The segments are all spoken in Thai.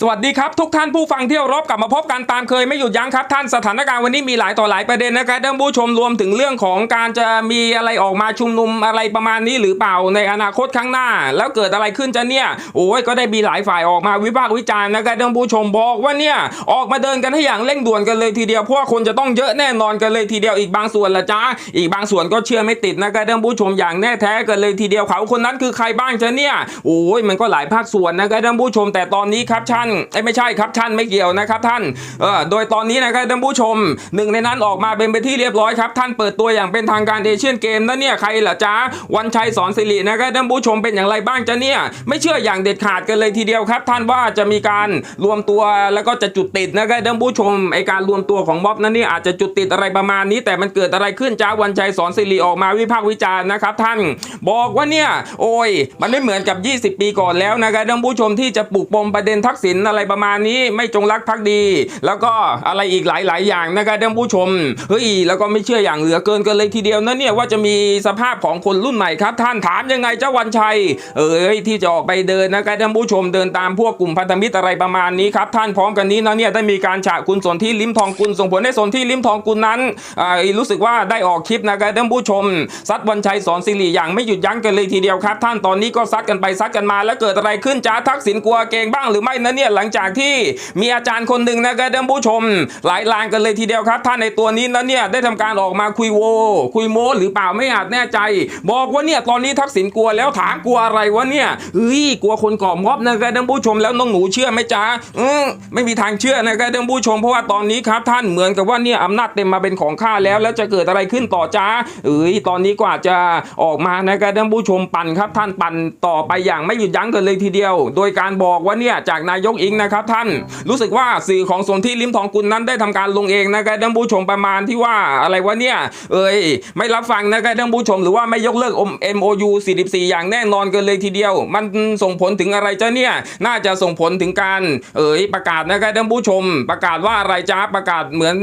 สวัสดีครับ ทุกท่านผู้ฟังที่เคารบกลับมาพบกันตามเคยไม่หยุดยั้งครับท่านสถานการณ์วันนี้มีหลายต่อหลายประเด็นนะครับท่านผู้ชมรวมถึงเรื่องของการจะมีอะไรออกมาชุมนุมอะไรประมาณนี้หรือเปล่าในอนาคตข้างหน้า แล้วเกิดอะไรขึ้นจะเนี่ยโอ้ยก็ได้มีหลายฝ่ายออกมาวิพากษ์วิจารณ์นะครับท่านผู้ชมบอกว่าเนี่ยออกมาเดินกันให้อย่างเร่งด่วนกันเลยทีเดียวเพราะคนจะต้องเยอะแน่นอนกันเลยทีเดียวอีกบางส่วนละจ้าอีกบางส่วนก็เชื่อไม่ติดนะครับท่านผู้ชมอย่างแน่แท้กันเลยทีเดียวเขาคนนั้นคือใครบ้างจะเนี่ยโอ้ยมันก็หลายภาคส่วนนะครับท่านผู้ชมแต่ตอนนี้ครับท่านเอ้ไม่ใช่ครับท่านไม่เกี่ยวนะครับท่านเออโดยตอนนี้นะครับท่านผู้ชมหนึ่งในนั้นออกมาเป็นไปที่เรียบร้อยครับท่านเปิดตัวอย่างเป็นทางการเอเชียนเกมนะเนี่ยใครล่ะจ้าวันชัยสอนสิรินะครับท่านผู้ชมเป็นอย่างไรบ้างจะเนี่ยไม่เชื่ออย่างเด็ดขาดกันเลยทีเดียวครับ ท่านว่าจะมีการรวมตัวแล้วก็จะจุดติดนะครับท่านผู้ชมไอการรวมตัวของม็อบนั้นเนี่ยอาจจะจุดติดอะไรประมาณนี้ แต่มันเกิดอะไรขึ้นจ้าวันชัยสอนสิริออกมาวิพากษ์วิจารณ์นะครับท่าน บอกว่าเนี่ยโอ้ยมันไม่เหมือนกับ 20 ปีก่อนแล้วนะครับท่านผู้ชมที่จะปลุกปมประเด็นทักษิณอะไรประมาณนี้ไม่จงรักภักดี แล้วก็อะไรอีกหลาย ๆ อย่างนะครับท่านผู้ชมเฮ้ยแล้วก็ไม่เชื่ออย่างเหลือเกินกันเลยทีเดียวนะเนี่ยว่าจะมีสภาพของคนรุ่นใหม่ครับ ท่านถามยังไงเจ้าวันชัย เอ้ยที่จะออกไปเดินนะครับท่านผู้ชมเดินตามพวกกลุ่มพันธมิตรอะไรประมาณนี้ครับท่านพร้อมกันนี้นะเนี่ยได้มีการฉะคุณสนที่ลิ้มทองกุลส่งผลให้สนที่ลิ้มทองกุลนั้นอ่ารู้สึกว่าได้ออกคลิปนะครับท่านผู้ชมซัดวันชัยสอนสิริอย่างไม่หยุดยั้งกันเลยทีเดียวครับ ท่านตอนนี้ก็ซัดกันไปซัดกันมาแล้วเกิดอะไรขึ้นจ้าทักษิณกลัวเกงบ้างหรือไม่นะเนี่ยหลังจากที่มีอาจารย์คนหนึ่งนะครับท่านผู้ชม หลายลานกันเลยทีเดียวครับ ท่านในตัวนี้นะเนี่ยได้ทำการออกมาคุยโว คุยโม้หรือเปล่าไม่อาจแน่ใจ บอกว่าเนี่ยตอนนี้ทักษิณกลัวแล้วถามกลัวอะไรวะเนี่ยเฮ้ยกลัวคนก่อม็อบนะครับท่านผู้ชมแล้วน้องหนูเชื่อไหมจ๊ะอืมไม่มีทางเชื่อนะครับท่านผู้ชมเพราะว่าตอนนี้ครับท่านเหมือนกับว่าเนี่ยอำนาจเต็มมาเป็นของข้าแล้ว แล้วจะเกิดอะไรขึ้นต่อจ้าเอ้ยตอนนี้กว่าจะออกมานะครับท่านผู้ชมปั่นครับ ท่านปั่นต่อไปอย่างไม่หยุดยั้งกันเลยทีเดียว โดยการบอกว่าเนี่ยจากนายยกอิงนะครับท่านรู้สึกว่าสื่อของสนที่ลิมทองกุลนั้นได้ทำการลงเองนะครับท่านผู้ชมประมาณที่ว่าอะไรวะเนี่ยเอ้ยไม่รับฟังนะครับท่านผู้ชมหรือว่าไม่ยกเลิก MOU 44 อย่างแน่นอนกันเลยทีเดียว มันส่งผลถึงอะไรจ้าเนี่ยน่าจะส่งผลถึงการเอ้ยประกาศนะครับท่านผู้ชม ประกาศว่าอะไรจ้าประกาศเหมือน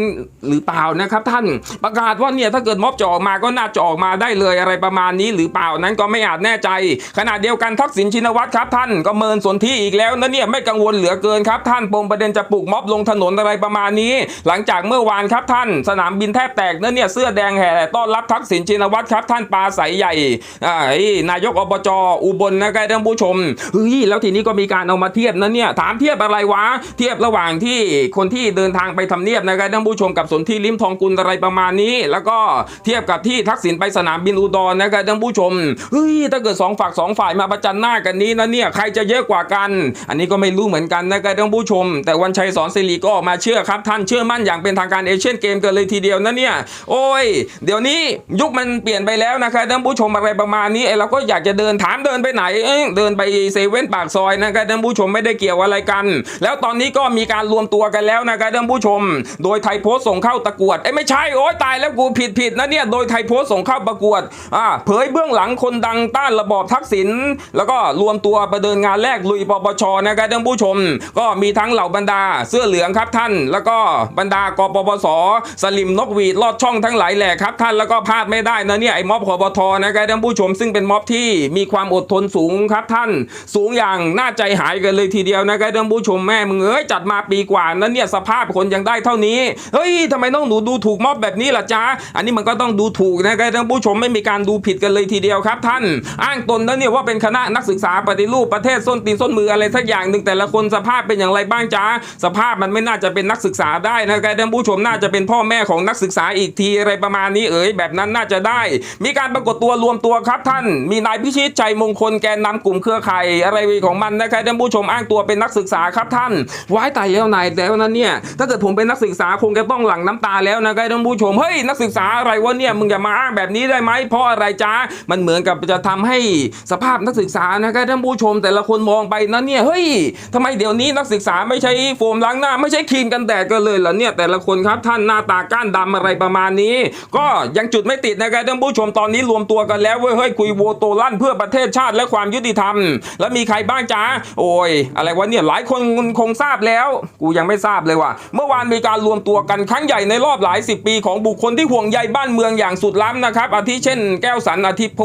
หรือเปล่านะครับท่านประกาศว่าเนี่ยถ้าเกิดม็อบจะออกมาก็น่าจะออกมาได้เลยอะไรประมาณนี้หรือเปล่านั้นก็ไม่อาจแน่ใจ ขณะเดียวกันทักษิณชินวัตรครับท่านก็เมินสนที่อีกแล้วนะเนี่ยไม่กังวลเหลือเกินครับท่านปมประเด็นจะปลุกม็อบลงถนนอะไรประมาณนี้ หลังจากเมื่อวานครับท่าน สนามบินแทบแตกนะเนี่ยเสื้อแดงแห่ต้อนรับทักษิณชินวัตรครับท่านปลาใสใหญ่นายกอบจอุบลนะครับท่านผู้ชมเฮ้ยแล้วทีนี้ก็มีการเอามาเทียบนะเนี่ยถามเทียบอะไรวะ เทียบระหว่างที่คนที่เดินทางไปทำเนียบนะครับท่านผู้ชมกับสนที่ลิมทองกุลอะไรประมาณนี้ แล้วก็เทียบกับที่ทักษิณไปสนามบินอุดรนะครับท่านผู้ชมเฮ้ยถ้าเกิดสองฝักสองฝ่ายมาประจันหน้ากันนี้นะเนี่ยใครจะเยอะกว่ากัน อันนี้ก็ไม่รู้เหมือนกันนะครับท่านผู้ชม แต่วันชัยสอนสิริก็ออกมาเชื่อครับ ท่านเชื่อมั่นอย่างเป็นทางการเอเชียนเกมกันเลยทีเดียวนะเนี่ยโอ้ย เดี๋ยวนี้ยุคมันเปลี่ยนไปแล้วนะครับท่านผู้ชมอะไรประมาณนี้เราก็อยากจะเดินถามเดินไปไหนเเดินไปเซเว่นปากซอยนะครับท่านผู้ชมไม่ได้เกี่ยวอะไรกัน แล้วตอนนี้ก็มีการรวมตัวกันแล้วนะครับท่านผู้ชม โดยไทยโพสต์ส่งเข้าตะกวดเอ้ไม่ใช่โอ้ยตายแล้วกูผิดผิดนะเนี่ยโดยไทยโพสต์ส่งเข้าประกวดอ่าเผยเบื้องหลังคนดังต้านระบอบทักษิณแล้วก็รวมตัวประเดินงานแรกลุยปปชนะครับท่านผู้ชมก็มีทั้งเหล่าบรรดาเสื้อเหลืองครับท่าน แล้วก็บรรดากปปสสลิมนกหวีดลอดช่องทั้งหลายแหละครับท่านแล้วก็พลาดไม่ได้นะเนี่ยไอ้ม็อบคอปทนะครับท่านผู้ชมซึ่งเป็นม็อบที่มีความอดทนสูงครับท่าน สูงอย่างน่าใจหายกันเลยทีเดียวนะครับท่านผู้ชมแม่มึงเอ้ยจัดมาปีกว่านั้นเนี่ยสภาพคนยังได้เท่านี้เฮ้ยทำไมต้องหนูดูถูกม็อบแบบนี้ล่ะจ๊ะอันนี้มันก็ต้องดูถูกนะครับท่านผู้ชมไม่มีการดูผิดกันเลยทีเดียวครับท่าน อ้างตนแล้วเนี่ยว่าเป็นคณะนักศึกษาปฏิรูปประเทศส้นตีนส้นมืออะไรสักอย่างหนึ่งแต่ละคนสภาพเป็นอย่างไรบ้างจ๊ะสภาพมันไม่น่าจะเป็นนักศึกษาได้นะครับท่านผู้ชมน่าจะเป็นพ่อแม่ของนักศึกษาอีกทีอะไรประมาณนี้เอ๋ยแบบนั้นน่าจะได้ มีการปรากฏตัวรวมตัวครับท่าน มีนายพิชิตชัยมงคลแกนนำกลุ่มเครือข่ายอะไรของมันนะครับท่านผู้ชมอ้างตัวเป็นนักศึกษาครับท่านว้ายตายแล้วนายแล้วนั้นเนี่ยถ้าเกิดผมเป็นนักศึกษาคงจะต้องหลั่งน้ำตาแล้วนะครับท่านผู้ชมเฮ้ยนักศึกษาอะไรวะเนี่ยมึงอย่ามาอ้างแบบนี้ได้ไหมเพราะอะไรจ๊ะมันเหมือนกับจะทำให้สภาพนักศึกษานะครับท่านผู้ชมแต่ละคนมองไปนั้นเนี่ยเฮ้ยทำไมเดี๋ยวนี้นักศึกษาไม่ใช้โฟมล้างหน้า ไม่ใช่ครีมกันแดดกันเลยเหรอเนี่ยแต่ละคนครับท่านหน้าตาก้านดำอะไรประมาณนี้ ก็ยังจุดไม่ติดนะครับท่านผู้ชมตอนนี้รวมตัวกันแล้วเว้ยเฮ้ยคุยโวโตลั่นเพื่อประเทศชาติและความยุติธรรม แล้วมีใครบ้างจ๊ะโอ้ย อะไรวะเนี่ยหลายคนคงทราบแล้ว กูยังไม่ทราบเลยว่ะเมื่อวานมีการรวมตัวกันครั้งใหญ่ในรอบหลายสิบปีของบุคคลที่ห่วงใยบ้านเมืองอย่างสุดล้ำนะครับ อาทิเช่น แก้วสันอาทิโพ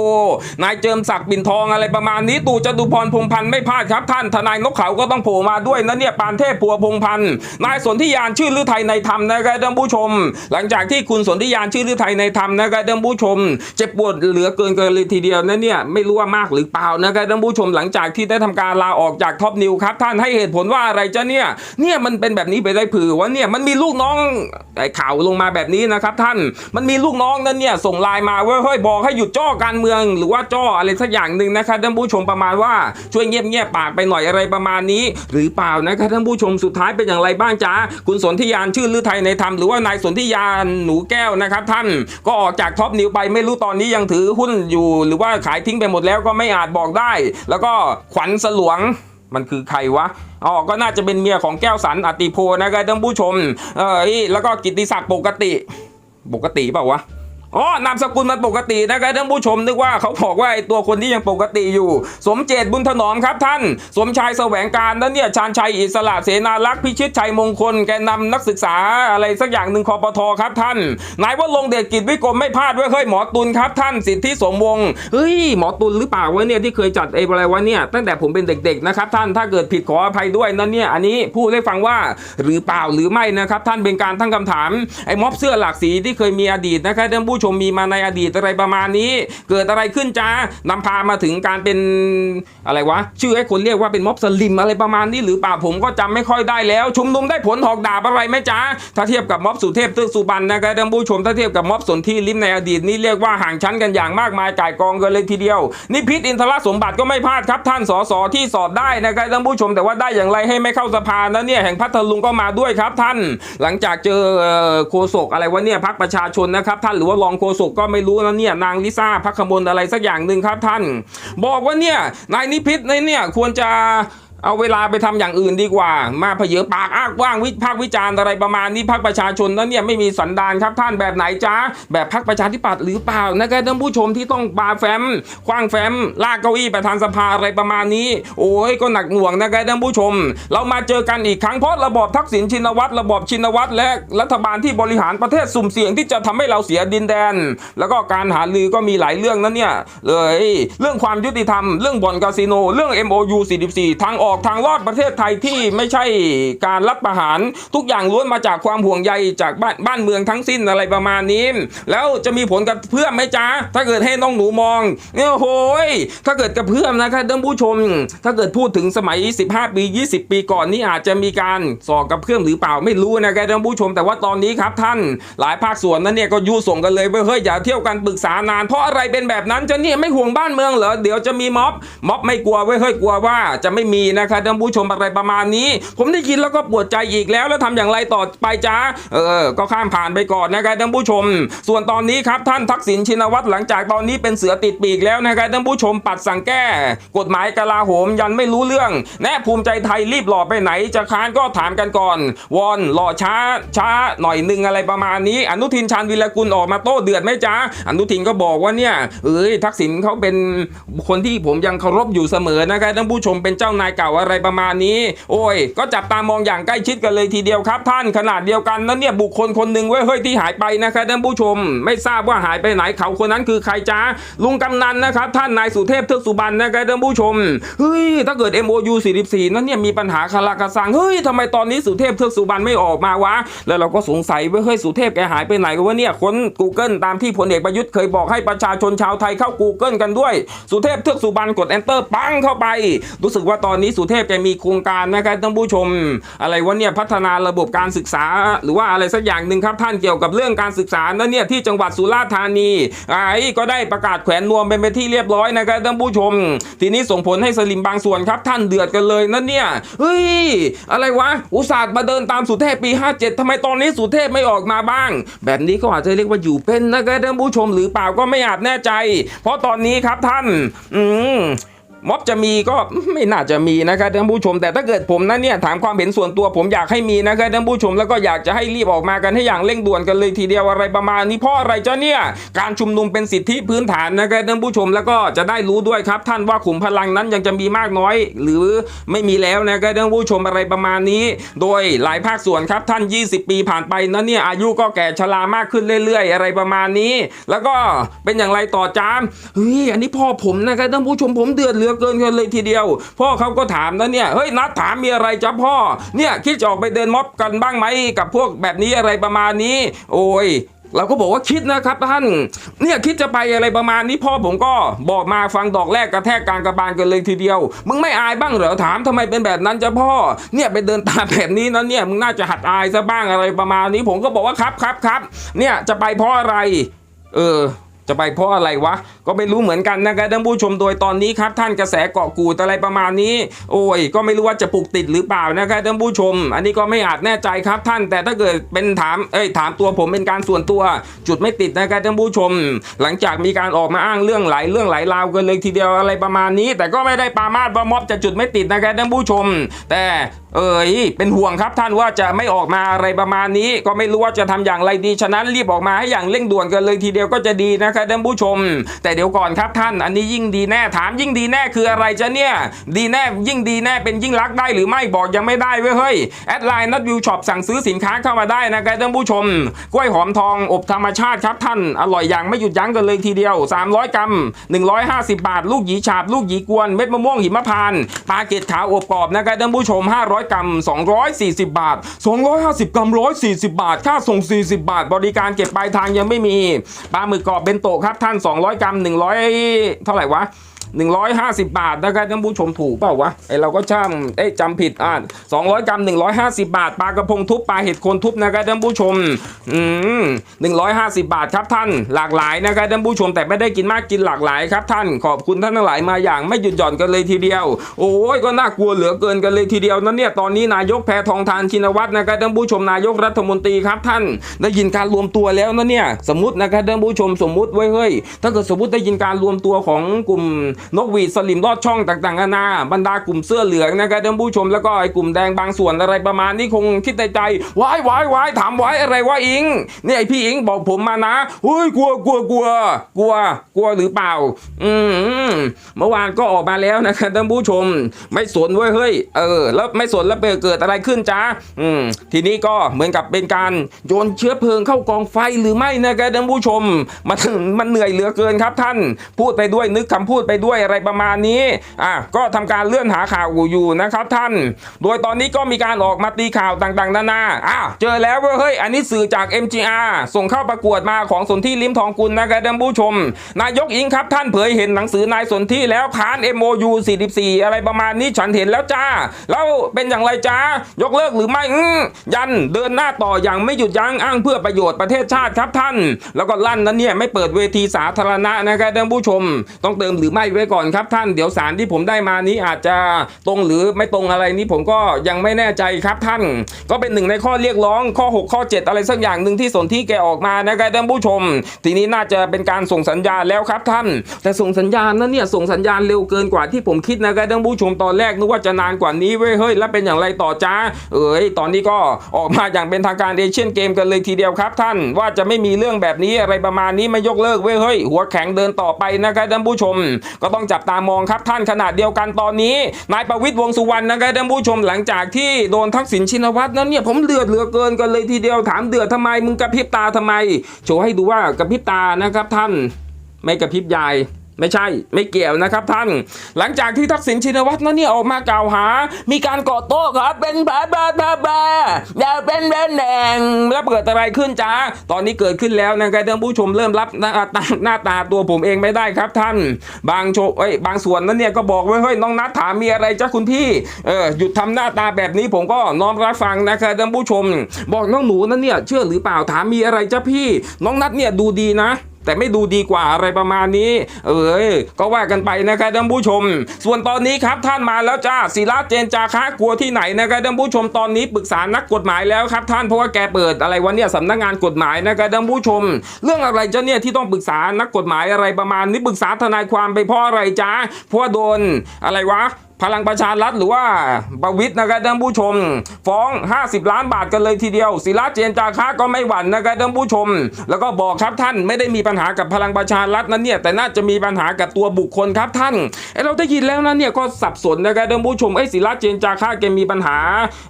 นายเจิมศักดิ์ปิ่นทองอะไรประมาณนี้ตู่จตุพรพงพันธ์ไม่พลาดครับ ท่านทนายนกเขาก็ต้องโผล่มาด้วยนะเนี่ยปานเทพพัวพงพันธ์นายสนธิยานชื่อลือไทยในธรรมนะครับท่านผู้ชม หลังจากที่คุณสนธิยานชื่อลือไทยในธรรมนะครับท่านผู้ชมเจ็บปวดเหลือเกินกันเลยทีเดียวนะเนี่ยไม่รู้ว่ามากหรือเปล่านะครับท่านผู้ชมหลังจากที่ได้ทำการลาออกจากท็อปนิวครับท่านให้เหตุผลว่าอะไรจ้ะเนี่ยเนี่ยมันเป็นแบบนี้ไปได้ผือว่าเนี่ยมันมีลูกน้องไอ้ข่าวลงมาแบบนี้นะครับท่านมันมีลูกน้องนั้นเนี่ยส่งไลน์มาว่าเฮ้ยบอกให้หยุดจ้อการเมือง หรือว่าจ้ออะไรสักอย่างหนึ่งนะครับท่านผู้ชมประมาณว่าช่วยเงียบเงียบปากไปหน่อยอะไรประมาณนี้หรือเปล่านะครับท่านผู้ชมสุดท้ายเป็นอย่างไรบ้างจ้าคุณสนธิยานชื่อลือไทยในธรรมหรือว่านายสนธิยานหนูแก้วนะครับท่านก็ออกจากท็อปนิวไปไม่รู้ตอนนี้ยังถือหุ้นอยู่ หรือว่าขายทิ้งไปหมดแล้วก็ไม่อาจบอกได้ แล้วก็ขวัญสลวงมันคือใครวะอ๋อก็น่าจะเป็นเมียของแก้วสันอติโพนะครับท่านผู้ชมเออแล้วก็กิตติศักดิ์ปกติ ปกติเปล่าวะ อ๋อนามสกุลมันปกตินะครับท่านผู้ชมนึกว่าเขาบอกว่าไอ้ตัวคนที่ยังปกติอยู่ สมเจตบุญถนอมครับท่าน สมชายแสวงการนั่นเนี่ยชาญชัยอิสระเสนาลักษ์พิชิตชัยมงคลแกนนำนักศึกษาอะไรสักอย่างหนึ่งคอปทครับท่านนายวรงเดชกิจวิกรมไม่พลาดด้วยเฮ้ยหมอตุลครับท่านสิทธิสมวงเฮ้ยหมอตุลหรือเปล่าวะเนี่ยที่เคยจัดไอ้อะไรวะเนี่ยตั้งแต่ผมเป็นเด็กๆนะครับท่านถ้าเกิดผิดขออภัยด้วยนั่นเนี่ยอันนี้พูดให้ฟังว่าหรือเปล่าหรือไม่นะครับท่านเป็นการตั้งคำถามไอ้ม็อบเสื้อหลากสีที่เคยมีอดีตนะครับท่านผู้ชมมีมาในอดีตอะไรประมาณนี้ เกิดอะไรขึ้นจ้านำพามาถึงการเป็นอะไรวะ ชื่อให้คนเรียกว่าเป็นม็อบสลิมอะไรประมาณนี้หรือเปล่าผมก็จำไม่ค่อยได้แล้ว ชุมนุมได้ผลหอกดาบอะไรไหมจ้าถ้าเทียบกับม็อบสุเทพเทือกสุบรรณนะครับท่านผู้ชมถ้าเทียบกับม็อบสนที่ลิมในอดีตนี่เรียกว่าห่างชั้นกันอย่างมากมายก่ายกองกันเลยทีเดียวนี่พิษอินทรสมบัติก็ไม่พลาดครับท่านสสที่สอบได้นะครับท่านผู้ชมแต่ว่าได้อย่างไรให้ไม่เข้าสภานะเนี่ยแห่งพัทลุงก็มาด้วยครับท่าน หลังจากเจอเอ่อโคศกอะไรวะเนี่ยพักประชาชนนะครับท่านหรือว่ารองโคศกก็ไม่รู้นะเนี่ยนางลิซ่าพักขมลอะไรสักอย่างหนึ่งครับท่าน บอกว่าเนี่ยนายนิพิษในเนี่ยควรจะ เอาเวลาไปทำอย่างอื่นดีกว่า มาเผยปากอ้างว่างวิพากวิจารณ์อะไรประมาณนี้พักประชาชนนั้นเนี่ยไม่มีสันดานครับท่านแบบไหนจ้าแบบพักประชาธิปัตย์หรือเปล่านะครับท่านผู้ชมที่ต้องปาแฟ้มคว้างแฟ้มลากเก้าอี้ประธานสภาอะไรประมาณนี้ โอ้ยก็หนักหน่วงนะครับท่านผู้ชม เรามาเจอกันอีกครั้งเพราะระบอบทักษิณชินวัตรระบอบชินวัตรและรัฐบาลที่บริหารประเทศสุ่มเสี่ยงที่จะทำให้เราเสียดินแดน แล้วก็การหาลือก็มีหลายเรื่องนั้นเนี่ยเลยเรื่องความยุติธรรมเรื่องบ่อนคาสิโน เรื่อง MOU 44ทางออกอกทางรอดประเทศไทยที่ไม่ใช่การรัฐประหาร ทุกอย่างล้วนมาจากความห่วงใยจากบ้านบ้านเมืองทั้งสิ้นอะไรประมาณนี้ แล้วจะมีผลกับเพื่อมไหมจ๊ะถ้าเกิดให้น้องหนูมองเนี่ยโหยถ้าเกิดกับเพื่อมนะครับท่านผู้ชม ถ้าเกิดพูดถึงสมัย 15 ปี 20 ปีก่อนนี่อาจจะมีการสอบกับเพื่อมหรือเปล่าไม่รู้นะครับท่านผู้ชม แต่ว่าตอนนี้ครับท่านหลายภาคส่วนนั้นเนี่ยก็ยุส่งกันเลยว่าเฮ้ยอย่าเที่ยวกันปรึกษานาน เพราะอะไรเป็นแบบนั้นจะเนี่ยไม่ห่วงบ้านเมืองเหรอเดี๋ยวจะมีม็อบม็อบไม่กลัวเว้ยเฮ้ยกลัวว่าจะไม่มีนะครับท่านผู้ชมอะไรประมาณนี้ ผมได้ยินแล้วก็ปวดใจอีกแล้ว แล้วทำอย่างไรต่อไปจ้าเออ ก็ข้ามผ่านไปก่อนนะครับท่านผู้ชม ส่วนตอนนี้ครับท่านทักษิณชินวัตรหลังจากตอนนี้เป็นเสือติดปีกแล้วนะครับท่านผู้ชมปัดสั่งแก้ กฎหมายกลาโหมยันไม่รู้เรื่องแน่ภูมิใจไทยรีบหล่อไปไหนจะค้านก็ถามกันก่อน วอนหล่อช้าช้าหน่อยหนึ่งอะไรประมาณนี้ อนุทินชาญวิรกุลออกมาโต้เดือดไหมจ้าอนุทินก็บอกว่าเนี่ยเอ้ยทักษิณเขาเป็นคนที่ผมยังเคารพอยู่เสมอนะครับท่านผู้ชมเป็นเจ้านายเก่าอะไรประมาณนี้ โอ้ย ก็จับตามองอย่างใกล้ชิดกันเลยทีเดียวครับ ท่านขนาดเดียวกันนั้นเนี่ยบุคคลคนหนึ่งเว้ยเฮ้ยที่หายไปนะครับท่านผู้ชม ไม่ทราบว่าหายไปไหนเขาคนนั้นคือใครจ้าลุงกำนันนะครับท่านนายสุเทพเทือกสุบรรณนะครับท่านผู้ชมเฮ้ยถ้าเกิด MOU 44นั้นเนี่ยมีปัญหาคาราคาซังเฮ้ยทำไมตอนนี้สุเทพเทือกสุบรรณไม่ออกมาวะแล้วเราก็สงสัยเว้ยเฮ้ยสุเทพแกหายไปไหนกันวะเนี่ยค้น Google ตามที่พลเอกประยุทธ์เคยบอกให้ประชาชนชาวไทยเข้า Google กันด้วย สุเทพเทือกสุบรรณกด enter ปังเข้าไป รู้สึกว่าตอนนี้สุเทพแกมีโครงการนะครับท่านผู้ชม อะไรวะเนี่ยพัฒนาระบบการศึกษา หรือว่าอะไรสักอย่างหนึ่งครับท่านเกี่ยวกับเรื่องการศึกษานั่นเนี่ยที่จังหวัดสุราษฎร์ธานีไอ้ก็ได้ประกาศแขวนนวมเป็นไปที่เรียบร้อยนะครับท่านผู้ชม ทีนี้ส่งผลให้สลิมบางส่วนครับท่านเดือดกันเลยนั่นเนี่ยเฮ้ยอะไรวะอุตส่าห์มาเดินตามสุเทพปี 57ทำไมตอนนี้สุเทพไม่ออกมาบ้าง แบบนี้เขาอาจจะเรียกว่าอยู่เป็นนะครับท่านผู้ชมหรือเปล่าก็ไม่อาจแน่ใจ เพราะตอนนี้ครับท่าน อืม ม็อบจะมีก็ไม่น่าจะมีนะครับท่านผู้ชม แต่ถ้าเกิดผมนั้นเนี่ยถามความเห็นส่วนตัวผมอยากให้มีนะครับท่านผู้ชมแล้วก็อยากจะให้รีบออกมากันให้อย่างเร่งด่วนกันเลยทีเดียวอะไรประมาณนี้เพราะอะไรเจ้าเนี่ยการชุมนุมเป็นสิทธิพื้นฐานนะครับท่านผู้ชมแล้วก็จะได้รู้ด้วยครับ ท่านว่าขุมพลังนั้นยังจะมีมากน้อย หรือไม่มีแล้วนะครับท่านผู้ชมอะไรประมาณนี้ โดยหลายภาคส่วนครับท่าน 20 ปีผ่านไปนั้นเนี่ยอายุก็แก่ชรามากขึ้นเรื่อย ๆ อะไรประมาณนี้ แล้วก็เป็นอย่างไรต่อจามเฮ้ยอันนี้พ่อผมนะครับท่านผู้ชมผมเดือดเหลือลือเกินกันเลยทีเดียว พ่อเขาก็ถามนะเนี่ยเฮ้ยนัดถามมีอะไรจ๊ะพ่อเนี่ยคิดจะออกไปเดินม็อบกันบ้างไหมกับพวกแบบนี้อะไรประมาณนี้ โอ้ยเราก็บอกว่าคิดนะครับท่าน เนี่ยคิดจะไปอะไรประมาณนี้พ่อผมก็บอกมาฟังดอกแรกกระแทกกลางกระบาลกันเลยทีเดียว มึงไม่อายบ้างเหรอถามทำไมเป็นแบบนั้นจ้ะพ่อ เนี่ยไปเดินตามแบบนี้นะเนี่ยมึงน่าจะหัดอายซะบ้างอะไรประมาณนี้ ผมก็บอกว่าครับครับครับเนี่ยจะไปเพราะอะไร เออ จะไปเพราะอะไรวะ ก็ไม่รู้เหมือนกันนะครับท่านผู้ชมโดยตอนนี้ครับ ท่านกระแสเกาะกูดอะไรประมาณนี้ โอ้ย ก็ไม่รู้ว่าจะปลุกติดหรือเปล่านะครับท่านผู้ชม อันนี้ก็ไม่อาจแน่ใจครับท่าน แต่ถ้าเกิดเป็นถามเอ้ยถามตัวผมเป็นการส่วนตัว จุดไม่ติดนะครับท่านผู้ชม หลังจากมีการออกมาอ้างเรื่องหลายเรื่องหลายราวกันเลยทีเดียวอะไรประมาณนี้ แต่ก็ไม่ได้ปามาดว่าม็อบจะจุดไม่ติดนะครับท่านผู้ชม แต่เอ้ยเป็นห่วงครับท่านว่าจะไม่ออกมาอะไรประมาณนี้ ก็ไม่รู้ว่าจะทำอย่างไรดี ฉะนั้นรีบออกมาให้อย่างเร่งด่วนกันเลยทีเดียวก็จะดีนะครับท่านผู้ชม แต่เดี๋ยวก่อนครับท่าน อันนี้ยิ่งดีแน่ถามยิ่งดีแน่คืออะไรจะเนี่ย ดีแน่ยิ่งดีแน่เป็นยิ่งรักได้หรือไม่บอกยังไม่ได้เว้ยเฮ้ยแอดไลน์นัดวิวช็อปสั่งซื้อสินค้าเข้ามาได้นะครับท่านผู้ชม กล้วยหอมทองอบธรรมชาติครับท่านอร่อยอย่างไม่หยุดยั้งกันเลยทีเดียว 300 กรัม 150 บาท ลูกหยีฉาบลูกหยีกวนเม็ดมะม่วงหิมพานต์ปลาเกตขาวอบกรอบนะครับท่านผู้ชม500กรัม 240 บาท 250 กรัม 140 บาท ค่าส่ง 40 บาท บริการเก็บปลายทางยังไม่มี ปลาหมึกกรอบเบนโตะครับท่าน 200 กรัม 100 เท่าไหร่วะ 150 บาทนะครับท่านผู้ชมถูกเปล่าวะไอเราก็ช่างเอ้ยจำผิดอ่า200 กรัม 150 บาทปลากระพงทุบปลาเห็ดโคนทุบนะครับท่านผู้ชมอืม150 บาทครับท่านหลากหลายนะครับท่านผู้ชมแต่ไม่ได้กินมากกินหลากหลายครับท่านขอบคุณท่านทั้งหลายมาอย่างไม่หยุดหย่อนกันเลยทีเดียว โอ้ยก็น่ากลัวเหลือเกินกันเลยทีเดียวนั่นเนี่ยตอนนี้นายกแพทองทานชินวัตรนะครับท่านผู้ชมนายกรัฐมนตรีครับท่าน ได้ยินการรวมตัวแล้วนะเนี่ยสมมตินะครับท่านผู้ชมสมมติไว้เฮ้ยถ้าเกิดสมมติได้ยินการรวมตัวของกลุ่มนกหวีดสลิมลอดช่องต่างๆนานาบรรดากลุ่มเสื้อเหลืองนะครับท่านผู้ชมแล้วก็ไอ้กลุ่มแดงบางส่วนอะไรประมาณนี้คงคิดในใจวายวายวายถามไว้อะไรวะอิงเนี่ยไอพี่อิงบอกผมมานะเฮ้ยกลัวกลัวกลัวกลัวกลัวหรือเปล่า อืมเมื่อวานก็ออกมาแล้วนะครับท่านผู้ชม ไม่สนเว้ยเฮ้ยเออแล้วไม่สนแล้วเกิดอะไรขึ้นจ้าอืมทีนี้ก็เหมือนกับเป็นการโยนเชื้อเพลิงเข้ากองไฟหรือไม่นะครับท่านผู้ชมมันมันเหนื่อยเหลือเกินครับท่าน พูดไปด้วยนึกคำพูดไปด้วยวยอะไรประมาณนี้อะก็ทำการเลื่อนหาข่าวอยู่นะครับท่าน โดยตอนนี้ก็มีการออกมาตีข่าวต่างๆนานาอ้าวเจอแล้วเว้ยเฮ้ยอันนี้สื่อจาก MGR ส่งเข้าประกวดมาของสนที่ลิมทองกุลนะครับท่านผู้ชม นายกอิงครับท่านเผยเห็นหนังสือนายสนที่แล้วค้าน MOU 44 อะไรประมาณนี้ฉันเห็นแล้วจ้า แล้วเป็นอย่างไรจ้ายกเลิกหรือไม่อื้อยันเดินหน้าต่ออย่างไม่หยุดยั้งอ้างเพื่อประโยชน์ประเทศชาติครับท่าน แล้วก็ลั่นนั้นเนี่ยไม่เปิดเวทีสาธารณะนะครับท่านผู้ชม ต้องเติมหรือไม่ไว้ก่อนครับท่านเดี๋ยวสารที่ผมได้มานี้อาจจะตรงหรือไม่ตรงอะไรนี้ผมก็ยังไม่แน่ใจครับท่าน ก็เป็นหนึ่งในข้อเรียกร้องข้อ 6 ข้อ 7 อะไรสักอย่างหนึ่งที่สนที่แกออกมานะครับท่านผู้ชม ทีนี้น่าจะเป็นการส่งสัญญาณแล้วครับท่าน แต่ส่งสัญญาณนั้นเนี่ยส่งสัญญาณเร็วเกินกว่าที่ผมคิดนะครับท่านผู้ชมตอนแรกนึกว่าจะนานกว่านี้เว้ยเฮ้ยแล้วเป็นอย่างไรต่อจ้าเอ้ยตอนนี้ก็ออกมาอย่างเป็นทางการเอเชียนเกมกันเลยทีเดียวครับท่าน ว่าจะไม่มีเรื่องแบบนี้อะไรประมาณนี้ไม่ยกเลิกเว้ยเฮ้ยหัวแข็งเดินต่อไปนะครับท่านผู้ชม ก็ต้องจับตามองครับท่านขนาดเดียวกันตอนนี้ นายประวิตยวงสุวรรณนะครับท่านผู้ชมหลังจากที่โดนทักษิณชินวัตรนั้นเนี่ยผมเดือดเหลือเกินกันเลยทีเดียวถามเดือดทำไมมึงกระพริบตาทำไม โชว์ให้ดูว่ากระพริบตานะครับท่าน ไม่กระพริบยาย ไม่ใช่ไม่เกี่ยวนะครับท่าน หลังจากที่ทักษิณชินวัตรนั้นเนี่ยออกมากล่าวหา มีการเก่อโต้ครับเป็นบาบาบาบาอย่าเป็นแบนแดงแล้วเกิดอะไรขึ้นจ้าตอนนี้เกิดขึ้นแล้วนะครับท่านผู้ชมเริ่มรับหน้าตาหน้าตาตัวผมเองไม่ได้ครับท่าน บางโชเอ้ยบางส่วนนั้นเนี่ยก็บอกไว้เฮ้ยน้องนัทถามมีอะไรจ้าคุณพี่เออหยุดทำหน้าตาแบบนี้ผมก็น้อมรับฟังนะครับท่านผู้ชม บอกน้องหนูนั้นเนี่ยเชื่อหรือเปล่าถามมีอะไรจ้าพี่ น้องนัทเนี่ยดูดีนะ แต่ไม่ดูดีกว่าอะไรประมาณนี้ เอ้ยก็ว่ากันไปนะครับท่านผู้ชม ส่วนตอนนี้ครับท่านมาแล้วจ้าศิระเจนจาคะกลัวที่ไหนนะครับท่านผู้ชมตอนนี้ปรึกษานักกฎหมายแล้วครับท่านเพราะว่าแกเปิดอะไรวันเนี้ยสำนักงานกฎหมายนะครับท่านผู้ชม เรื่องอะไรจ้าเนี่ยที่ต้องปรึกษานักกฎหมายอะไรประมาณนี้ปรึกษาทนายความไปเพราะอะไรจ้าเพราะว่าโดนอะไรวะ พลังประชารัฐหรือว่าประวิทย์นะครับท่านผู้ชม ฟ้อง 50 ล้านบาทกันเลยทีเดียวศิระเจนจาคะก็ไม่หวั่นนะครับท่านผู้ชม แล้วก็บอกครับท่านไม่ได้มีปัญหากับพลังประชารัฐนั้นเนี่ยแต่น่าจะมีปัญหากับตัวบุคคลครับท่านไอเราได้ยินแล้วนะเนี่ยก็สับสนนะครับท่านผู้ชมไอ้ศิระเจนจาคะแกมีปัญหา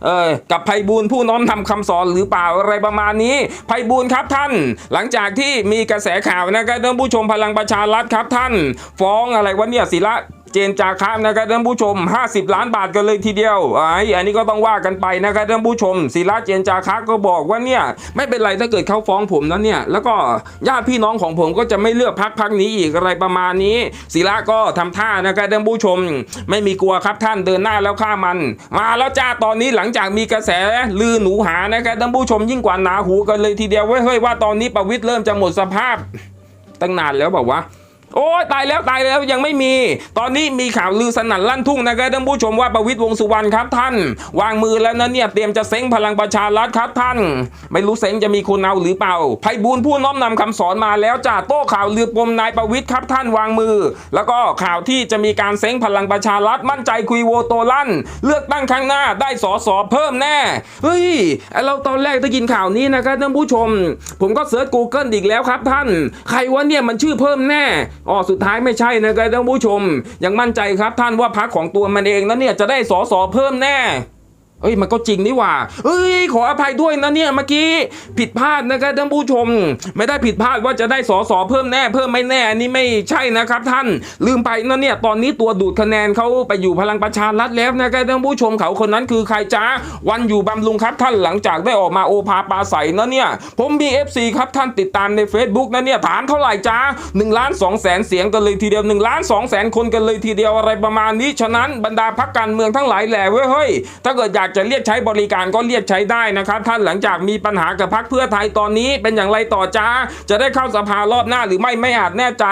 เอ่อกับไพบูลผู้น้อมทำคำสอนหรือเปล่าอะไรประมาณนี้ไพบูลครับท่าน หลังจากที่มีกระแสข่าวนะครับท่านผู้ชมพลังประชารัฐครับท่าน ฟ้องอะไรวะเนี่ยศิระ เจนจาคะนะครับท่านผู้ชม 50 ล้านบาทกันเลยทีเดียวไอ้อันนี้ก็ต้องว่ากันไปนะครับท่านผู้ชมศิระเจนจาคะก็บอกว่าเนี่ยไม่เป็นไรถ้าเกิดเขาฟ้องผมนะเนี่ย แล้วก็ญาติพี่น้องของผมก็จะไม่เลือกพักพักนี้อีกอะไรประมาณนี้ศิระก็ทำท่านะครับท่านผู้ชม ไม่มีกลัวครับท่านเดินหน้าแล้วฆ่ามัน มาแล้วจ้าตอนนี้หลังจากมีกระแสลือหนูหานะครับท่านผู้ชมยิ่งกว่าหนาหูกันเลยทีเดียวเว้ยเฮ้ยว่าตอนนี้ประวิตรเริ่มจะหมดสภาพตั้งนานแล้วบอกว่า โอ้ตายแล้วตายแล้วยังไม่มี ตอนนี้มีข่าวลือสนั่นลั่นทุ่งนะครับท่านผู้ชมว่าประวิตรวงสุวรรณครับท่าน วางมือแล้วนะเนี่ยเตรียมจะเซ้งพลังประชารัฐครับท่าน ไม่รู้เซ้งจะมีคนเอาหรือเปล่าไพบูลผู้น้อมนำคำสอนมาแล้วจ่าโต้ข่าวลือปมนายประวิตรครับท่านวางมือ แล้วก็ข่าวที่จะมีการเซ้งพลังประชารัฐมั่นใจคุยโวโตลั่น เลือกตั้งครั้งหน้าได้สอสอเพิ่มแน่เฮ้ยเราตอนแรกได้ยินข่าวนี้นะครับท่านผู้ชม ผมก็เสิร์ช Google อีกแล้วครับท่าน ใครวะเนี่ยมันชื่อเพิ่มแน่ อ๋อสุดท้ายไม่ใช่นะครับท่านผู้ชม ยังมั่นใจครับท่านว่าพักของตัวมันเองนั้นเนี่ยจะได้สอสอเพิ่มแน่ เอ้ยมันก็จริงนี่หว่าเอ้ยขออภัยด้วยนะเนี่ยเมื่อกี้ผิดพลาดนะครับท่านผู้ชม ไม่ได้ผิดพลาดว่าจะได้สอสอเพิ่มแน่เพิ่มไม่แน่อันนี้ไม่ใช่นะครับ ท่านลืมไปนะเนี่ยตอนนี้ตัวดูดคะแนนเขาไปอยู่พลังประชารัฐแล้วนะครับท่านผู้ชมเขาคนนั้นคือใครจ้าวันอยู่บำรุงครับท่านหลังจากได้ออกมาโอภาปาใสนะเนี่ยผมมี FC ครับท่านติดตามใน Facebook นะเนี่ยถามเท่าไหร่จ้า1ล้าน2แสนเสียงกันเลยทีเดียว1ล้าน2แสนคนกันเลยทีเดียวอะไรประมาณนี้ฉะนั้นบรรดาพักการเมืองทั้งหลายแหล่เว้ยเฮ้ยถ้าเกิดอยากจะเรียกใช้บริการก็เรียกใช้ได้นะครับ ท่านหลังจากมีปัญหากับพักเพื่อไทยตอนนี้เป็นอย่างไรต่อจ้า จะได้เข้าสภารอบหน้าหรือไม่ไม่อาจแน่ใจ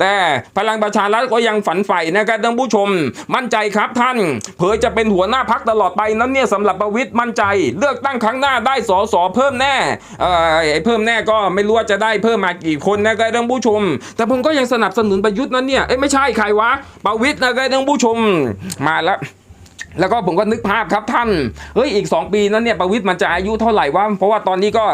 แต่พลังประชารัฐก็ยังฝันใฝ่นะครับท่านผู้ชม มั่นใจครับท่าน เผยจะเป็นหัวหน้าพักตลอดไปนั้นเนี่ยสำหรับประวิตรมั่นใจ เลือกตั้งครั้งหน้าได้สอสอเพิ่มแน่เอ่อเพิ่มแน่ก็ไม่รู้ว่าจะได้เพิ่มมากี่คนนะครับท่านผู้ชม แต่ผมก็ยังสนับสนุนประยุทธ์นั้นเนี่ยเอ้ไม่ใช่ใครวะประวิตรนะครับท่านผู้ชมมาแล้ว แล้วก็ผมก็นึกภาพครับท่าน เฮ้ยอีก 2 ปีนั้นเนี่ยประวิตรมันจะอายุเท่าไหร่วะ เพราะว่าตอนนี้ก็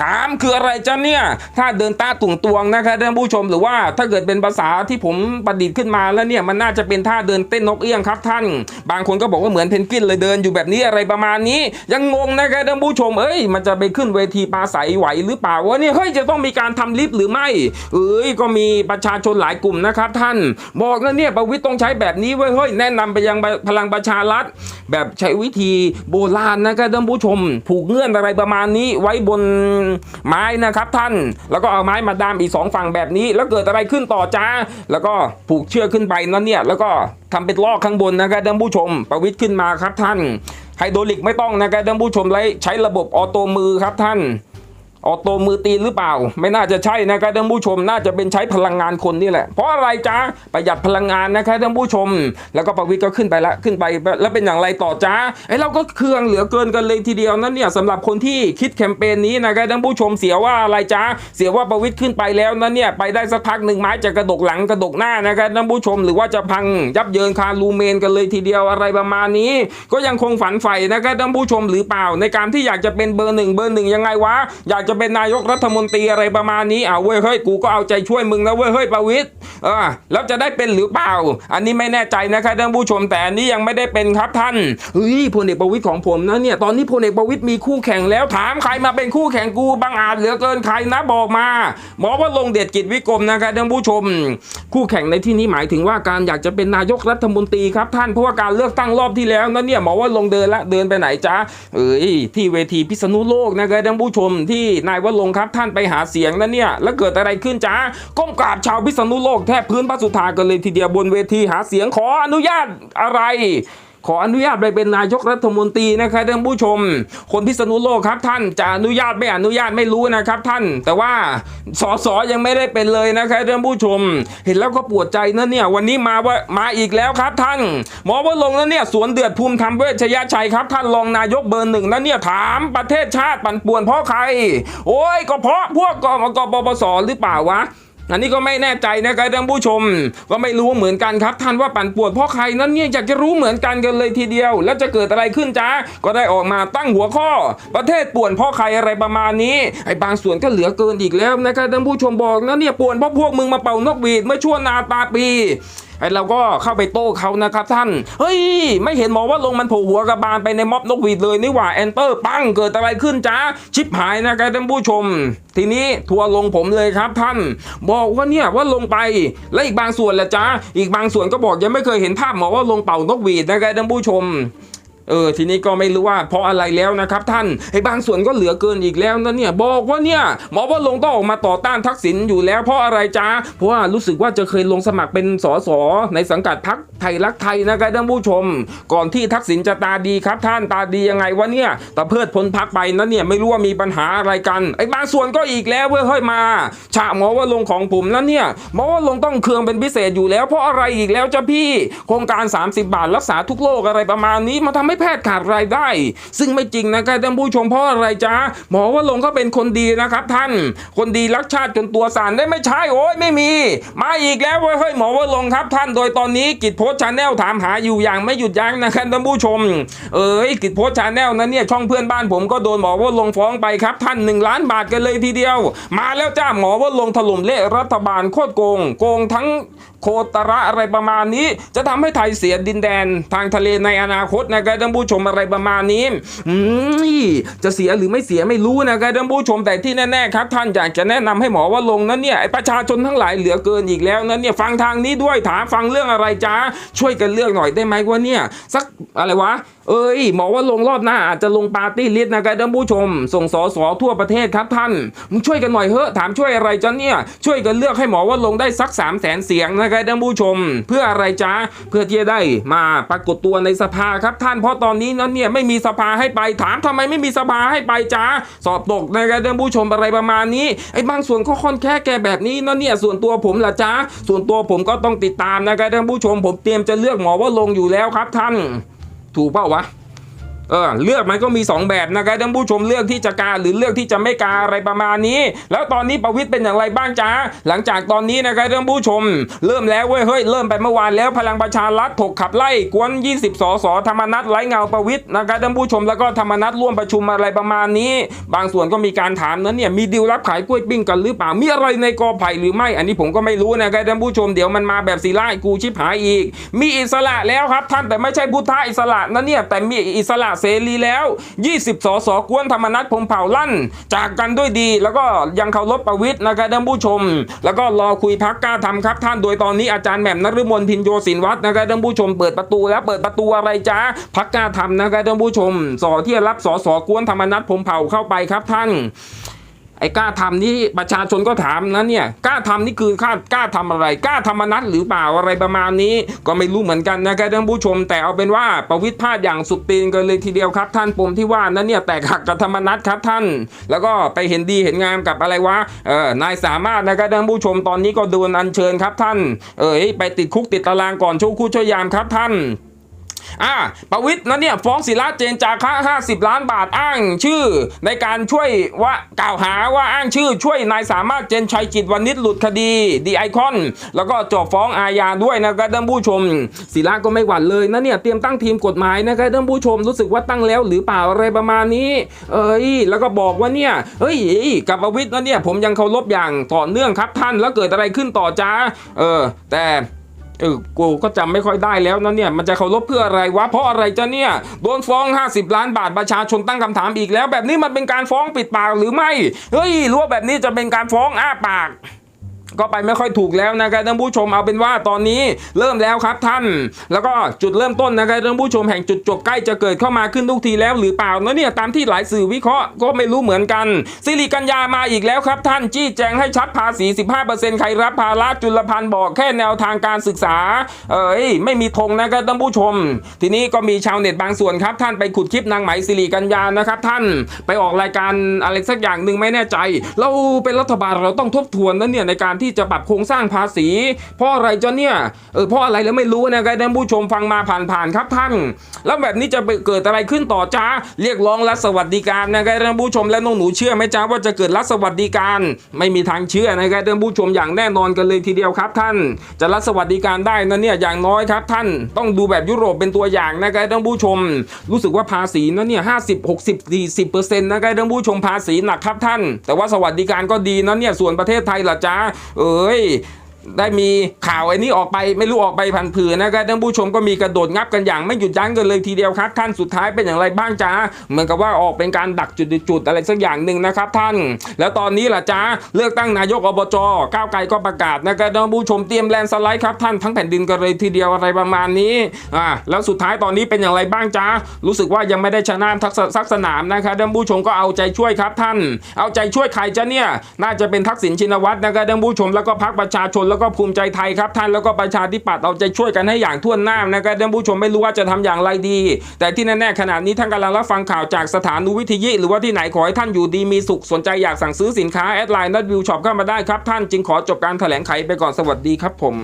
ถามคืออะไรจ้ะเนี่ย ถ้าเดินตาตุ่งตวงนะครับท่านผู้ชมหรือว่าถ้าเกิดเป็นภาษาที่ผมประดิษฐ์ขึ้นมาแล้วเนี่ยมันน่าจะเป็นท่าเดินเต้นนกเอี้ยงครับท่าน บางคนก็บอกว่าเหมือนเพนกวินเลยเดินอยู่แบบนี้อะไรประมาณนี้ ยังงงนะครับท่านผู้ชมเอ้ยมันจะไปขึ้นเวทีปราศัยไหวหรือเปล่าวะเนี่ยเฮ้ยจะต้องมีการทำลิฟต์หรือไม่ เอ้ยก็มีประชาชนหลายกลุ่มนะครับท่าน บอกนะเนี่ยประวิตรต้องใช้แบบนี้เว้ยเฮ้ยแนะนำไปยังพลังประชารัฐแบบใช้วิธีโบราณนะครับท่านผู้ชม ผูกเงื่อนอะไรประมาณนี้ไว้บนไม้นะครับท่าน แล้วก็เอาไม้มาดามอีกสองฝั่งแบบนี้ แล้วเกิดอะไรขึ้นต่อจ้า แล้วก็ผูกเชือกขึ้นไปนั่นเนี่ย แล้วก็ทำเป็นลอกข้างบนนะครับท่านผู้ชม ประวิทย์ขึ้นมาครับท่านไฮโดรลิกไม่ต้องนะครับท่านผู้ชมเลยใช้ระบบออโตมือครับท่าน ออโตมือตีนหรือเปล่า ไม่น่าจะใช่นะครับท่านผู้ชมน่าจะเป็นใช้พลังงานคนนี่แหละ เพราะอะไรจ้าประหยัดพลังงานนะครับท่านผู้ชม แล้วก็ประวิทย์ก็ขึ้นไปละขึ้นไปแล้วเป็นอย่างไรต่อจ้าไอ้เราก็เครื่องเหลือเกินกันเลยทีเดียวนั่นเนี่ยสำหรับคนที่คิดแคมเปญนี้นะครับท่านผู้ชมเสียว่าอะไรจ้าเสียว่าประวิทย์ขึ้นไปแล้วนั่นเนี่ยไปได้สักพักหนึ่งไม้จะกระดกหลังกระดกหน้านะครับท่านผู้ชมหรือว่าจะพังยับเยินคารูเมนกันเลยทีเดียวอะไรประมาณนี้ ก็ยังคงฝันใฝ่นะครับท่านผู้ชมหรือเปล่า ในการที่อยากจะเป็นเบอร์หนึ่งเบอร์หนึ่งยังไงวะอยากจะจะเป็นนายกรัฐมนตรีอะไรประมาณนี้อ่าเว้ยเฮ้ยกูก็เอาใจช่วยมึงนะเว้ยเฮ้ยประวิตรเออแล้วจะได้เป็นหรือเปล่า อันนี้ไม่แน่ใจนะครับท่านผู้ชมแต่อันนี้ยังไม่ได้เป็นครับท่านเฮ้ยพลเอกประวิตรของผมนะเนี่ยตอนนี้พลเอกประวิตรมีคู่แข่งแล้วถามใครมาเป็นคู่แข่งกูบางอาจเหลือเกินใครนะบอกมาหมอว่าลงค์เดกิจวิกรมนะครับท่านผู้ชม คู่แข่งในที่นี้หมายถึงว่าการอยากจะเป็นนายกรัฐมนตรีครับท่านเพราะว่าการเลือกตั้งรอบที่แล้วนั้นเนี่ยหมอว่าลงเดินละเดินไปไหนจ๊ะเอ้ยที่เวทีพิษณุโลกนะครับท่านผู้ชมที่นายวรงค์ครับท่านไปหาเสียงนั้นเนี่ย แล้วเกิดอะไรขึ้นจ๊ะก้มกราบชาวพิษณุโลกแทบพื้นพระสุธากันเลยทีเดียวบนเวทีหาเสียงขออนุญาตอะไร ขออนุญาตไปเป็นนายกรัฐมนตรีนะครับท่านผู้ชม คนพิษณุโลกครับท่านจะอนุญาตไม่อนุญาตไม่รู้นะครับท่าน แต่ว่าสสยังไม่ได้เป็นเลยนะครับท่านผู้ชม เห็นแล้วก็ปวดใจนะเนี่ยวันนี้มาว่ามาอีกแล้วครับท่าน หมอว่าลงค์นั้นเนี่ยสวนเดือดภูมิธรรมเวชยชัยครับ ท่านรองนายกเบอร์หนึ่งนั้นเนี่ยถามประเทศชาติปั่นป่วนเพราะใคร โอ้ยก็เพราะพวกกมกปปสหรือเปล่าวะ อันนี้ก็ไม่แน่ใจนะครับท่านผู้ชม ก็ไม่รู้เหมือนกันครับ ท่านว่าปั่นป่วนเพราะใครนั้นเนี่ยอยากจะรู้เหมือนกันกันเลยทีเดียว แล้วจะเกิดอะไรขึ้นจ้าก็ได้ออกมาตั้งหัวข้อ ประเทศป่วนเพราะใครอะไรประมาณนี้ไอ้บางส่วนก็เหลือเกินอีกแล้วนะครับท่านผู้ชมบอกนะเนี่ยป่วนเพราะพวกมึงมาเป่านกหวีดเมื่อช่วงนาตาปี ไอเราก็เข้าไปโต้เขานะครับท่าน เฮ้ย ไม่เห็นหมอว่าลงมันโผล่หัวกระบาลไปในม็อบนกหวีดเลยนี่หว่าแอนเตอร์ปังเกิดอะไรขึ้นจ้าชิปหายนะครับท่านผู้ชม ทีนี้ทัวร์ลงผมเลยครับท่าน บอกว่าเนี่ยว่าลงไปและอีกบางส่วนแหละจ้าอีกบางส่วนก็บอกยังไม่เคยเห็นภาพหมอว่าลงเป่านกหวีดนะครับท่านผู้ชม เออทีนี้ก็ไม่รู้ว่าเพราะอะไรแล้วนะครับท่านไอ้บางส่วนก็เหลือเกินอีกแล้วนะเนี่ยบอกว่าเนี่ยหมอว่าลงต้องออกมาต่อต้านทักษิณอยู่แล้วเพราะอะไรจ้าเพราะว่ารู้สึกว่าจะเคยลงสมัครเป็นสสในสังกัดพักไทยรักไทยนะครับท่านผู้ชม ก่อนที่ทักษิณจะตาดีครับท่านตาดียังไงวะเนี่ยแต่เพิดพ้นพักไปนะเนี่ยไม่รู้ว่ามีปัญหาอะไรกันไอ้บางส่วนก็อีกแล้วเว้ยเฮ้ยมาฉะหมอว่าลงของผมนะเนี่ยหมอว่าลงต้องเคืองเป็นพิเศษอยู่แล้ว เพราะอะไรอีกแล้วจ้าพี่ โครงการ 30 บาทรักษาทุกโรคอะไรประมาณนี้มาทำให้แพทย์ขาดรายได้ ซึ่งไม่จริงนะครับท่านผู้ชมเพราะอะไรจ้าหมอว่าลงเขาเป็นคนดีนะครับท่าน คนดีรักชาติจนตัวสั่นได้ไม่ใช่โอ้ยไม่มี มาอีกแล้วเฮ้ยหมอว่าลงครับท่านโดยตอนนี้กิจโพสชาแนลถามหาอยู่อย่างไม่หยุดยั้งนะครับท่านผู้ชม เอ้ยกิจโพสชาแนลนั้นเนี่ยช่องเพื่อนบ้านผมก็โดนหมอว่าลงฟ้องไปครับท่านหนึ่งล้านบาทกันเลยทีเดียว มาแล้วจ้าหมอว่าลงถล่มเละรัฐบาลโคตรโกง โกงทั้ง โคตระอะไรประมาณนี้ จะทำให้ไทยเสียดินแดนทางทะเลในอนาคตนะครับท่านผู้ชมอะไรประมาณนี้อืมจะเสียหรือไม่เสียไม่รู้นะครับท่านผู้ชมแต่ที่แน่ๆครับ ท่านอยากจะแนะนำให้หมอว่าลงนั้นเนี่ยประชาชนทั้งหลายเหลือเกินอีกแล้วนั้นเนี่ยฟังทางนี้ด้วยถามฟังเรื่องอะไรจ้าช่วยกันเลือกหน่อยได้ไหมว่าเนี่ยสักอะไรวะเอ้ยหมอว่าลงรอบหน้าอาจจะลงปาร์ตี้ลิสต์นะครับท่านผู้ชม ส่งสอสอทั่วประเทศครับท่านมึงช่วยกันหน่อยเถอะถามช่วยอะไรจ้ะเนี่ยช่วยกันเลือกให้หมอว่าลงได้สัก3 0 0แสนเสียงนะครับท่านผู้ชม เพื่ออะไรจ้าเพื่อที่จะได้มาปรากฏตัวในสภาครับท่านเพราะตอนนี้นั้นเนี่ยไม่มีสภาให้ไปถามทำไมไม่มีสภาให้ไปจ้าสอบตกนะครับท่านผู้ชมอะไรประมาณนี้ไอ้บางส่วนก็ค่อนแค่แกแบบนี้นะเนี่ยส่วนตัวผมล่ะจ้าส่วนตัวผมก็ต้องติดตามนะครับท่านผู้ชม ผมเตรียมจะเลือกหมอว่าลงอยู่แล้วครับท่าน ถูกเปล่าวะ เออเลือกมันก็มี 2 แบบนะครับท่านผู้ชมเลือกที่จะกาหรือเลือกที่จะไม่กาอะไรประมาณนี้ แล้วตอนนี้ประวิตยเป็นอย่างไรบ้างจ้าหลังจากตอนนี้นะครับท่านผู้ชม เริ่มแล้วเว้ยเฮ้ยเริ่มไปเมื่อวานแล้วพลังประชารัฐถกขับไล่กวน 20 สสธรรมนัตไร้เงาประวิตยนะครับท่านผู้ชมแล้วก็ธรรมนัตร่วมประชุมอะไรประมาณนี้ บางส่วนก็มีการถามนั้นเนี่ยมีดีลรับขายกล้วยปิ้งกันหรือเปล่ามีอะไรในกอไผ่หรือไม่ อันนี้ผมก็ไม่รู้นะครับท่านผู้ชมเดี๋ยวมันมาแบบสีไล่กูชิบหายอีก มีอิสระแล้วครับท่านแต่ไม่ใช่พุทธอิสระนะเนี่ยแต่มีอิสระเสรีแล้ว 20 สสกวนธรรมนัฐพงเผ่าลั่น จากกันด้วยดี แล้วก็ยังเคารพประวิทย์นะครับท่านผู้ชม แล้วก็รอคุยพักกล้าทำครับท่านโดยตอนนี้อาจารย์แหม่มนฤมลพินโยศินวัฒน์นะครับท่านผู้ชมเปิดประตูแล้วเปิดประตูอะไรจ้าพักกล้าทำนะครับท่านผู้ชมสอที่จะรับสสกวนธรรมนัฐพงเผ่าเข้าไปครับท่าน ไอ้กล้าทำนี่ประชาชนก็ถามนะเนี่ยกล้าทำนี่คือข้ากล้าทำอะไรกล้าธรรมนัตหรือเปล่าอะไรประมาณนี้ ก็ไม่รู้เหมือนกันนะครับท่านผู้ชม แต่เอาเป็นว่าประวิตรพลาดอย่างสุดตีนกันเลยทีเดียวครับ ท่านปมที่ว่านั้นเนี่ยแตกหักกับธรรมนัตครับท่าน แล้วก็ไปเห็นดีเห็นงามกับอะไรวะเออนายสามารถนะครับท่านผู้ชมตอนนี้ก็โดนอัญเชิญครับท่าน เอ้ยไปติดคุกติดตารางก่อนช่วคู่ช่วยยามครับท่าน อ่าประวิทย์นะเนี่ยฟ้องศิระเจนจาคะ50 ล้านบาทอ้างชื่อ ในการช่วยว่ากล่าวหาว่าอ้างชื่อช่วยนายสามารถเจนชัยจิตวณิชหลุดคดีดีไอคอน แล้วก็จบฟ้องอาญาด้วยนะครับท่านผู้ชม ศิระก็ไม่หวั่นเลยนะเนี่ยเตรียมตั้งทีมกฎหมายนะครับท่านผู้ชมรู้สึกว่าตั้งแล้วหรือเปล่าอะไรประมาณนี้ เอ้ยแล้วก็บอกว่าเนี่ยเฮ้ยกับประวิทย์นะเนี่ยผมยังเคารพอย่างต่อเนื่องครับท่านแล้วเกิดอะไรขึ้นต่อจ้าเออแต่ เออกูก็จำไม่ค่อยได้แล้วนะเนี่ยมันจะเคารพเพื่ออะไรวะเพราะอะไรจะเนี่ยโดนฟ้อง 50 ล้านบาทประชาชนตั้งคำถามอีกแล้ว แบบนี้มันเป็นการฟ้องปิดปากหรือไม่เฮ้ยรู้ว่าแบบนี้จะเป็นการฟ้องอ้าปาก ก็ไปไม่ค่อยถูกแล้วนะครับท่านผู้ชมเอาเป็นว่าตอนนี้เริ่มแล้วครับท่าน แล้วก็จุดเริ่มต้นนะครับท่านผู้ชมแห่งจุดจบใกล้จะเกิดเข้ามาขึ้นทุกทีแล้วหรือเปล่านะเนี่ยตามที่หลายสื่อวิเคราะห์ก็ไม่รู้เหมือนกันสิริกัญญามาอีกแล้วครับท่านจี้แจงให้ชัดภาษี 15%ใครรับภาระจุลพันธ์บอกแค่แนวทางการศึกษา เอ้ยไม่มีธงนะครับท่านผู้ชม ทีนี้ก็มีชาวเน็ตบางส่วนครับท่านไปขุดคลิปนางไหมสิริกัญญานะครับท่านไปออกรายการอะไรสักอย่างหนึ่งไม่แน่ใจ เราเป็นรัฐบาลเราต้องทบทวนนะเนี่ยในการที่จะปรับโครงสร้างภาษี เพราะอะไรจ้ะเนี่ยเออเพราะอะไรแล้วไม่รู้นะครับท่านผู้ชมฟังมาผ่านๆครับท่าน แล้วแบบนี้จะไปเกิดอะไรขึ้นต่อจ้าเรียกร้องรัฐสวัสดิการนะครับท่านผู้ชมและน้องหนูเชื่อไหมจ้าว่าจะเกิดรัฐสวัสดิการ ไม่มีทางเชื่อนะครับท่านผู้ชมอย่างแน่นอนกันเลยทีเดียวครับท่าน จะรัฐสวัสดิการได้นะเนี่ยอย่างน้อยครับท่านต้องดูแบบยุโรปเป็นตัวอย่างนะครับท่านผู้ชม รู้สึกว่าภาษีนะเนี่ยห้าสิบหกสิบสี่สิบเปอร์เซ็นต์นะครับท่านผู้ชมภาษีหนักครับท่าน แต่ว่าสวัสดิการก็ดีนะเนี่ยส่วนประเทศไทยล่ะจ้าเอ้ย ได้มีข่าวไอ้นี้ออกไปไม่รู้ออกไปพันผืนนะครับท่านผู้ชมก็มีกระโดดงับกันอย่างไม่หยุดยั้งกันเลยทีเดียวครับท่านสุดท้ายเป็นอย่างไรบ้างจ้าเหมือนกับว่าออกเป็นการดักจุดๆอะไรสักอย่างหนึ่งนะครับท่าน แล้วตอนนี้ล่ะจ้าเลือกตั้งนายกอบจก้าวไกลก็ประกาศนะครับท่านผู้ชมเตรียมแลนด์สไลด์ครับท่านทั้งแผ่นดินกันเลยทีเดียวอะไรประมาณนี้อ่าแล้วสุดท้ายตอนนี้เป็นอย่างไรบ้างจ้ารู้สึกว่ายังไม่ได้ชนะทักษะสักสนามนะครับท่านผู้ชมก็เอาใจช่วยครับท่าน เอาใจช่วยใครจ้ะเนี่ยน่าจะเป็นทักษิณชินวัตรนะครับท่านผู้ชมแล้วก็พรรคประชาชนแล้วก็ภูมิใจไทยครับท่านแล้วก็ประชาธิปัตย์เอาใจช่วยกันให้อย่างทั่วหน้านะครับท่านผู้ชมไม่รู้ว่าจะทำอย่างไรดี แต่ที่แน่ๆขณะนี้ท่านกำลังรับฟังข่าวจากสถานุวิทยุหรือว่าที่ไหนขอให้ท่านอยู่ดีมีสุขสนใจอยากสั่งซื้อสินค้าแอดไลน์นัดวิวช็อปเข้ามาได้ครับท่านจึงขอจบการแถลงไขไปก่อนสวัสดีครับผม